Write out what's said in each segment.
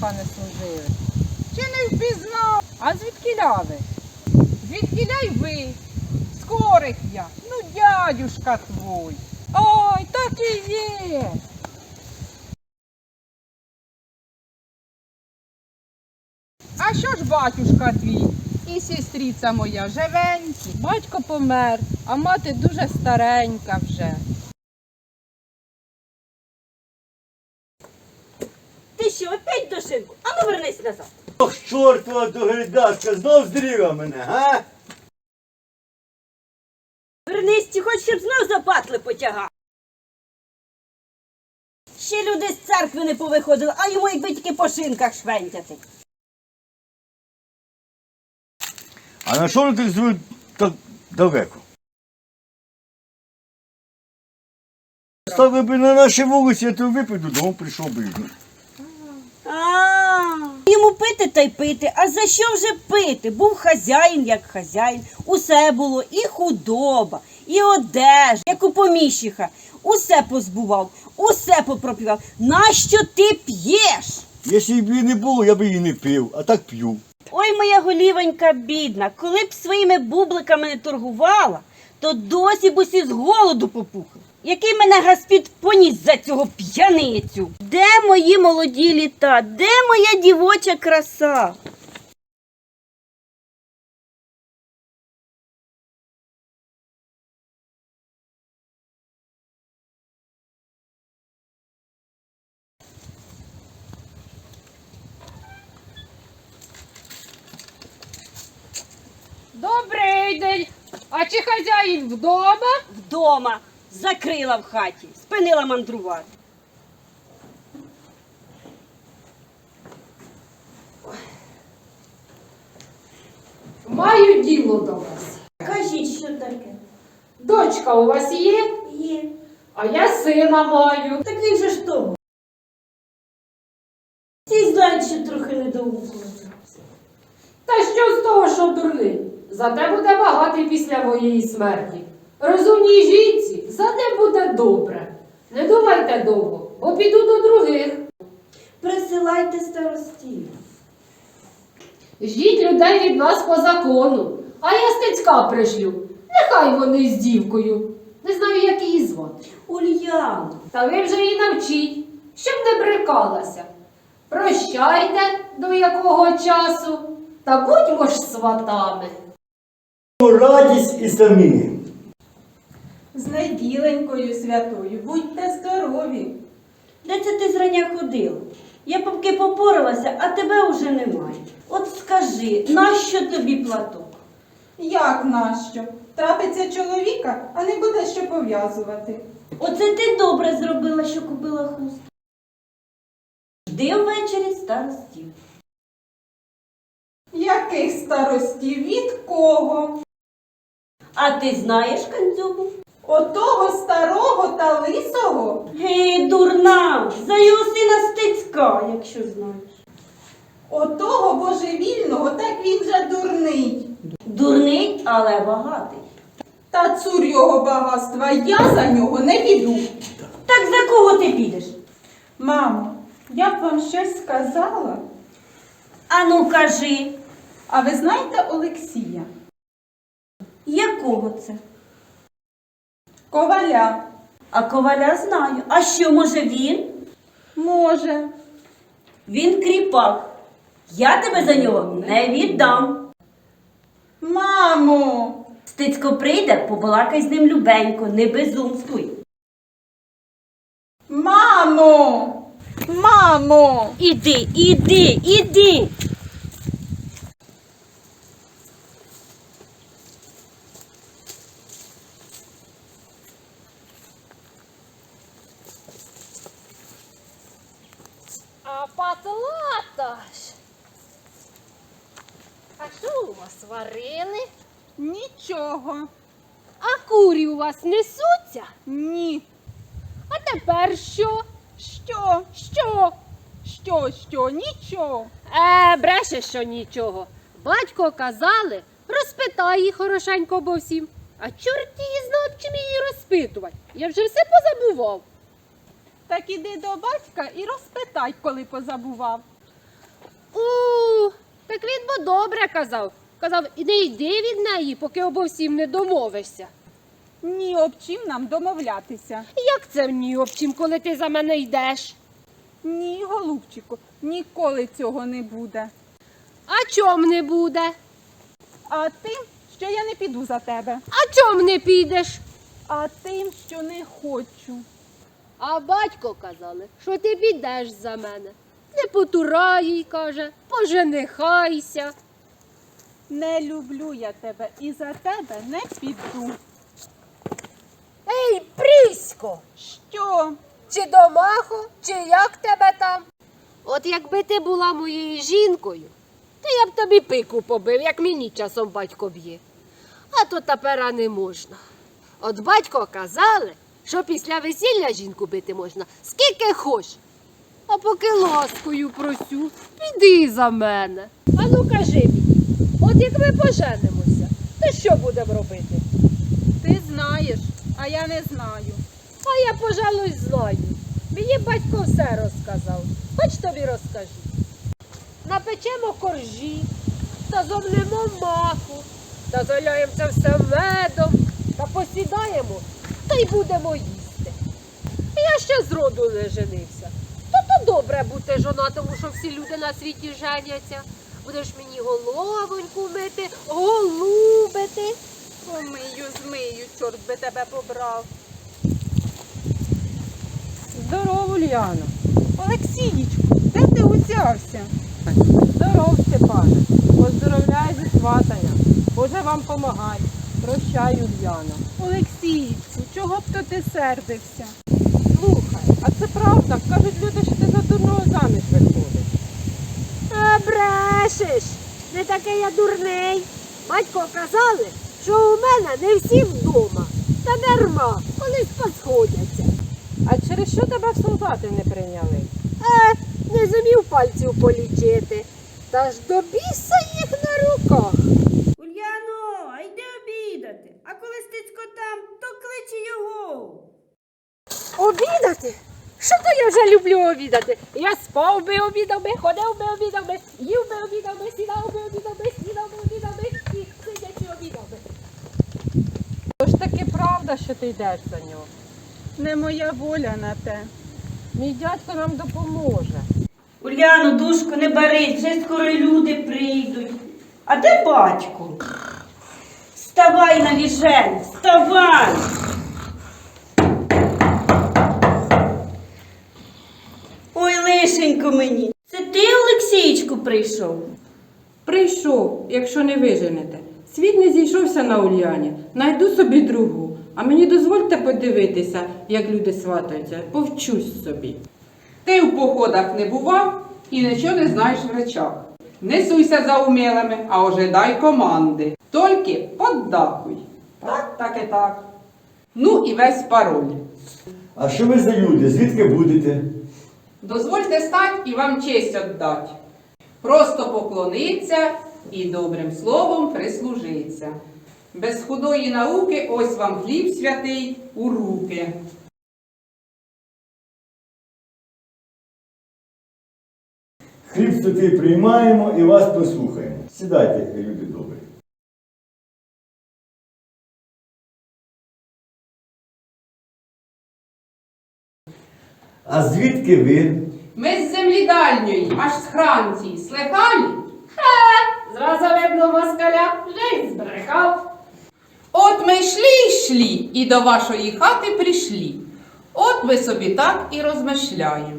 Пане служиве. чи не впізнав? А звідки ляви? Звідкіля й ви? Скорих я, ну дядюшка твой. Ой, так і є. А що ж батюшка твій і сестриця моя живенькі? Батько помер, а мати дуже старенька вже. Що, опять до шинку? А ну вернись назад. Ох, чортова доглядачка, знов здріла мене, га? Вернись, ти хоч щоб знов за патли потягав. Ще люди з церкви не повиходили, а йому якби тільки по шинках швентяти. А на що вони так так далеко? Стали би на нашій вулиці, я то випив додому, прийшов би. Пити та й пити. А за що вже пити? Був хазяїн як хазяїн. Усе було і худоба, і одежа, як у поміщиха. Усе позбував, усе попропівав. Нащо ти п'єш? Якщо б її не було, я б її не пив, а так п'ю. Ой, моя голівонька бідна, коли б своїми бубликами не торгувала, то досі б усі з голоду попухли. Який мене гаспід поніс за цього п'яницю? Де мої молоді літа? Де моя дівоча краса? Добрий день. А чи хазяїн вдома? Вдома закрила в хаті, спинила мандрувати. Маю діло до вас. Кажіть, що таке? Дочка у вас є, Є. а я сина маю. Так він же ж того. Всі знають, що трохи недоукує. Та що з того, що дурний? Зате буде багатий після моєї смерті. Розумній жінці, зате буде добре. Не думайте довго, бо піду до других. Присилайте старостів. Жіть людей від нас по закону, а я стецька пришлю. Нехай вони з дівкою. Не знаю, як її звати. Ульяна. Та ви вже її навчіть, щоб не брикалася. Прощайте до якого часу, та будьмо ж сватами. Радість і самі. З неділенькою святою, будьте здорові. Де це ти зрання ходила? Я поки попоралася, а тебе уже немає. От скажи, нащо тобі платок? Як нащо? Трапиться чоловіка, а не буде що пов'язувати. Оце ти добре зробила, що купила хустку. Жди ввечері старостів. Яких старостів? Від кого? А ти знаєш кандзюбу? Отого старого та лисого? Гей, дурна, за його сина стецька, якщо знаєш. Отого божевільного, так він же дурний. Дурний, але багатий. Та цур його багатства, я за нього не піду. Так за кого ти підеш? Мамо, я б вам щось сказала. Ану кажи, А ви знаєте Олексія? якого це? Коваля. А коваля знаю. А що, може він? Може. Він кріпак. Я тебе за нього не віддам. Мамо. Стицько прийде, побалакай з ним любенько, не безумствуй. Мамо. Мамо. Іди, іди, іди. А патлата. А що у вас варили? Нічого. А курі у вас несуться? Ні. А тепер що? Що? Що? Що, що? Нічого. Е, бреше, що нічого. Батько казали, розпитай їх хорошенько обо всім. А чорт її знав, чим її розпитувати. Я вже все позабував. Так іди до батька і розпитай, коли позабував. У, так він бо добре казав. Казав, іди йди від неї, поки обо всім не домовишся. Ні об чим нам домовлятися. Як це ні об чим, коли ти за мене йдеш? Ні, голубчику, ніколи цього не буде. А чом не буде? А тим, що я не піду за тебе, А чом не підеш? а тим, що не хочу. А батько казали, що ти підеш за мене. Не потурай їй, каже, поженихайся. Не люблю я тебе і за тебе не піду. Ей, Прісько! Що? Чи домахо, чи як тебе там? От якби ти була моєю жінкою, то я б тобі пику побив, як мені часом батько б'є. А то тепер не можна. От батько казали, що після весілля жінку бити можна скільки хоч. А поки ласкою просю, піди за мене. А ну кажи мені, от як ми поженимося, то що будемо робити? Ти знаєш, а я не знаю. А я, пожалуй, знаю. Мені батько все розказав. Хоч тобі розкажу. Напечемо коржі, та зомнемо маку, та заляємо це все медом, та посідаємо, та й будемо їсти. Я ще зроду не женився. То то добре бути жонатому, що всі люди на світі женяться. Будеш мені головоньку мити, голубити. Помию, змию, чорт би тебе побрав. Здоров, Ульяно. Олексієчку, де ти узявся? Здоров, Степане. Поздоровляю зі сватанням. Боже вам помагай. Прощай, Ульяно. Олексієчку, чого б то ти сердився? Слухай, а це правда. Кажуть люди, що ти за дурного заміж виходиш. А брешеш, не такий я дурний. Батько казали, що у мене не всі вдома. Та дарма, колись посходяться. А через що тебе в солдати не прийняли? Е, не зумів пальців полічити. Та ж до біса їх на руках. Ульяно, а йди. А коли стицько там, то кличе його. Обідати? Що то я вже люблю обідати? Я спав би обідав би, ходив би обідав би, їв би обідав би, сідав би обідав би, снідав би обідав би і сидячи обідав би. То ж таки правда, що ти йдеш за нього. Не моя воля на те. Мій дядько нам допоможе. Уляно, душку, не бери, вже скоро люди прийдуть. А де батько? Вставай на віжень, вставай! Ой, лишенько мені. Це ти, Олексійчику, прийшов? Прийшов, якщо не виженете. Світ не зійшовся на Ульяні. Найду собі другу. А мені дозвольте подивитися, як люди сватаються. Повчусь собі. Ти в походах не бував і нічого не знаєш в речах. Не суйся за умілими, а ожидай команди. Тільки поддакуй. Так, так і так. Ну і весь пароль. А що ви за люди? Звідки будете? Дозвольте стать і вам честь отдать. Просто поклониться і добрим словом прислужиться. Без худої науки ось вам хліб святий у руки. Хліб святий приймаємо і вас послухаємо. Сідайте, люди добрі. А звідки ви? Ми з землі дальньої, аж з Франції, слихали? Зразу видно москаля, вже й збрехав. От ми йшли йшли і до вашої хати прийшли. От ви собі так і розмишляємо,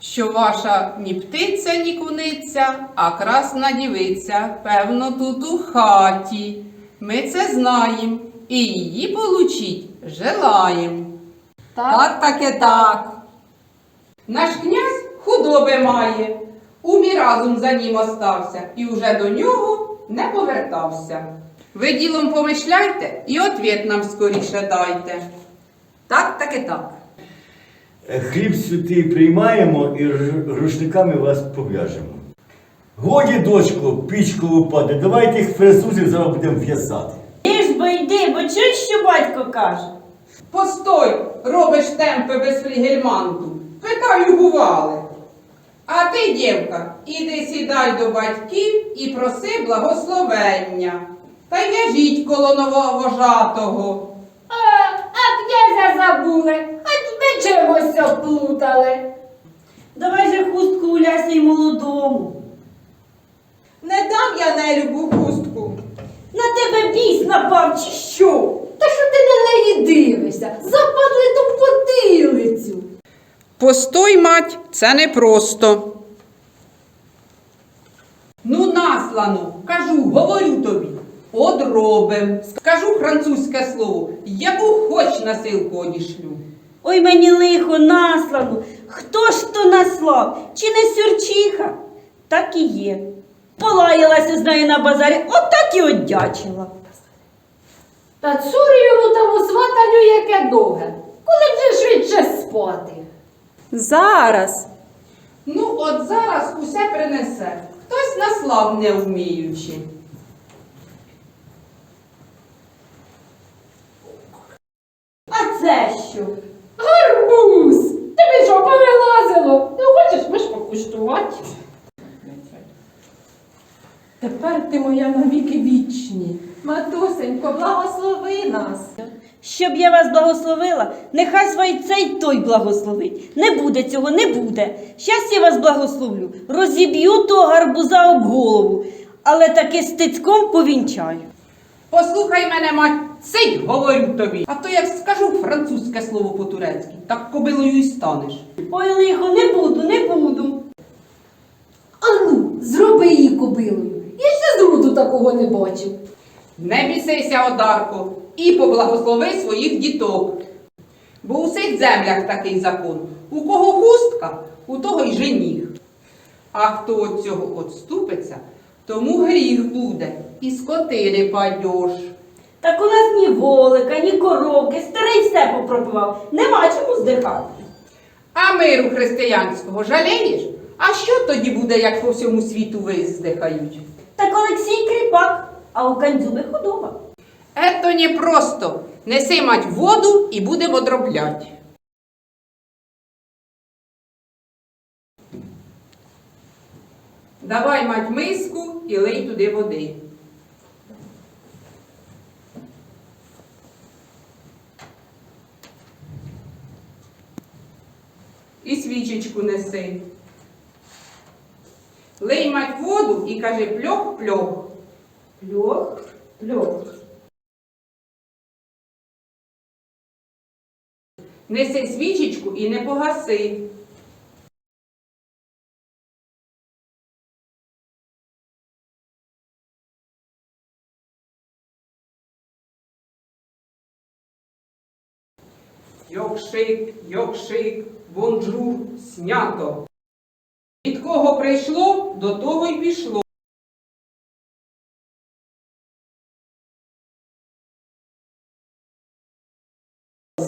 що ваша ні птиця, ні куниця, а красна дівиця, певно, тут у хаті. Ми це знаємо і її получить желаєм. Так, так і так. Наш князь худоби має, умі разум за ним остався і уже до нього не повертався. Ви ділом помишляйте і ответ нам скоріше дайте. Так, так і так. Е, Хліб святий приймаємо і рушниками вас пов'яжемо. Годі, дочко, пічку упаде, давайте їх французів зараз будемо в'язати. Лиш би йди, бо чуєш, що батько каже? Постой, робиш темпи без флігельманту. Питаю, бували. А ти, дівка, іди сідай до батьків і проси благословення. Та й в'яжіть коло нововожатого. А, а князя забули, а ми чимось оплутали. Давай же хустку у лясі молодому. Не дам я нелюбу хустку. На тебе біс напав чи що? Та що ти на неї дивишся? Западли ту потилицю. Постой, мать, це непросто. Ну, наслану, кажу, говорю тобі. Одробим. Скажу французьке слово, яку хоч насилку одішлю. Ой, мені лихо наслану. Хто ж то наслав? Чи не сюрчиха? Так і є. Полаялася з нею на базарі, от так і одячила. Та цур йому тому сватаню яке довге. Коли вже швидше спати. Зараз. Ну, от зараз усе принесе. Хтось наслав не вміючи. А це що? Гарбуз! Тобі що повилазило? Ну хочеш, можеш покуштувати? Тепер ти моя навіки вічні. Матусенько, благослови нас. Щоб я вас благословила, нехай свій цей той благословить. Не буде цього, не буде. Щас я вас благословлю, розіб'ю того гарбуза об голову, але таки з тицьком повінчаю. Послухай мене, мать, сидь, говорю тобі. А то як скажу французьке слово по-турецьки, так кобилою і станеш. Ой, лихо, не буду, не буду. Ану, зроби її кобилою. Ще такого не бачив. Не бісися, Одарко, і поблагослови своїх діток. Бо у цих землях такий закон. У кого хустка, у того й жених. А хто від цього отступиться, тому гріх буде, і скотини падьош. Так у нас ні волика, ні коровки, старий все попропивав. Нема чому здихати. А миру християнського жалієш? А що тоді буде, як по всьому світу виздихають? Так Олексій кріпак, а у кандзюби худоба. Ето не просто. Неси мать воду і будемо дроблять. Давай мать миску і лий туди води. І свічечку неси. Лий мать воду і кажи пльох-пльох. Пльох, пльох. Неси свічечку і не погаси. Йокшик, йокшик, бонжур, снято. Від кого прийшло, до того й пішло.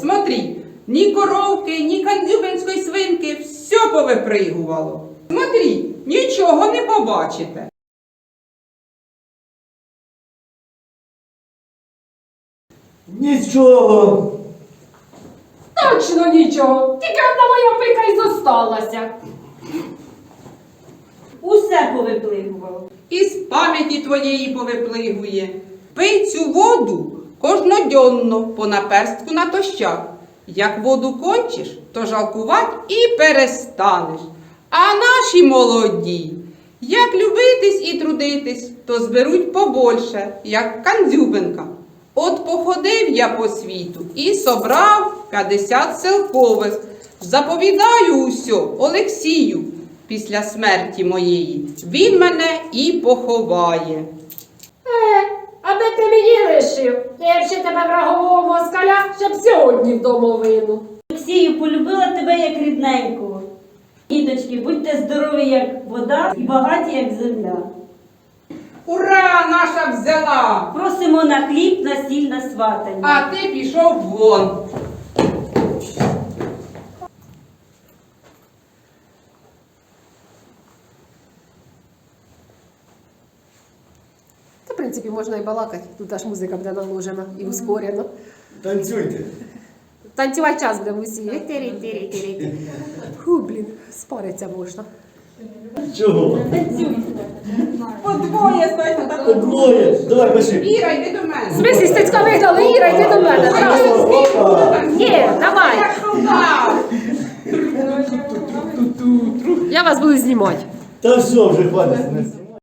Смотри, ні коровки, ні кандзюбинської свинки, все повипригувало. Смотри, нічого не побачите. Нічого. Точно нічого. Тільки одна моя пика й зосталася. Усе повиплигувало. І з пам'яті твоєї повиплигує. Пий цю воду кожнодьонно по наперстку натощак. Як воду кончиш, то жалкувать і перестанеш. А наші молоді, як любитись і трудитись, то зберуть побольше, як Кандзюбенка. От походив я по світу і собрав 50 селкових. Заповідаю усьо Олексію після смерті моєї. Він мене і поховає. Е, аби ти мені лишив, я б ще тебе врагового москаля, щоб сьогодні в домовину. Олексію, полюбила тебе як рідненького. Діточки, будьте здорові, як вода, і багаті, як земля. Ура, наша взяла! Просимо на хліб, на сіль, на сватання. А ти пішов вон. Принципі, можна і балакати. Тут аж музика буде наложена і ускорена. Танцюйте. Танцювати час будемо усі. Тирі-тирі-тирі. Фу, блін, спариться можна. Чого? Подвоє, знаєте, так. Двоє. Давай, пиши. Іра, йди до мене. В смислі, стецька вигнали, Іра, йди до мене. Ні, давай. Я вас буду знімати. Та все, вже хватить.